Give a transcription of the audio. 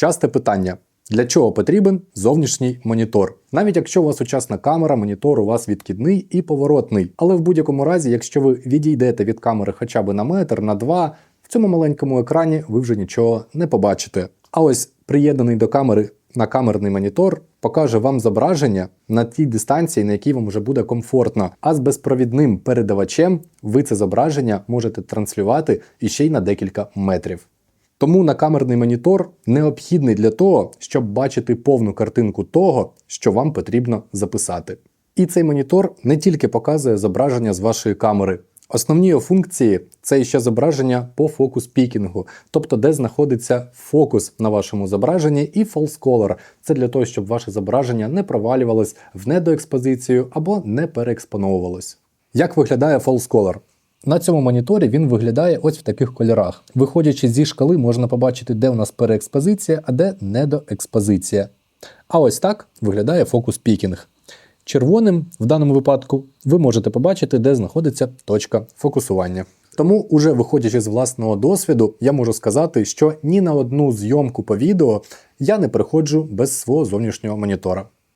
Часте питання. Для чого потрібен зовнішній монітор? Навіть якщо у вас сучасна камера, монітор у вас відкидний і поворотний. Але в будь-якому разі, якщо ви відійдете від камери хоча б на метр, на два, в цьому маленькому екрані ви вже нічого не побачите. А ось приєднаний до камери на камерний монітор покаже вам зображення на тій дистанції, на якій вам вже буде комфортно. А з безпровідним передавачем ви це зображення можете транслювати іще й на декілька метрів. Тому накамерний монітор необхідний для того, щоб бачити повну картинку того, що вам потрібно записати. І цей монітор не тільки показує зображення з вашої камери. Основні його функції це ще зображення по фокус пікінгу, тобто де знаходиться фокус на вашому зображенні, і false color – це для того, щоб ваше зображення не провалювалось в недоекспозицію або не переекспоновувалось. Як виглядає false color? На цьому моніторі він виглядає ось в таких кольорах. Виходячи зі шкали, можна побачити, де у нас переекспозиція, а де недоекспозиція. А ось так виглядає фокус пікінг. Червоним в даному випадку ви можете побачити, де знаходиться точка фокусування. Тому, уже виходячи з власного досвіду, я можу сказати, що ні на одну зйомку по відео я не приходжу без свого зовнішнього монітора.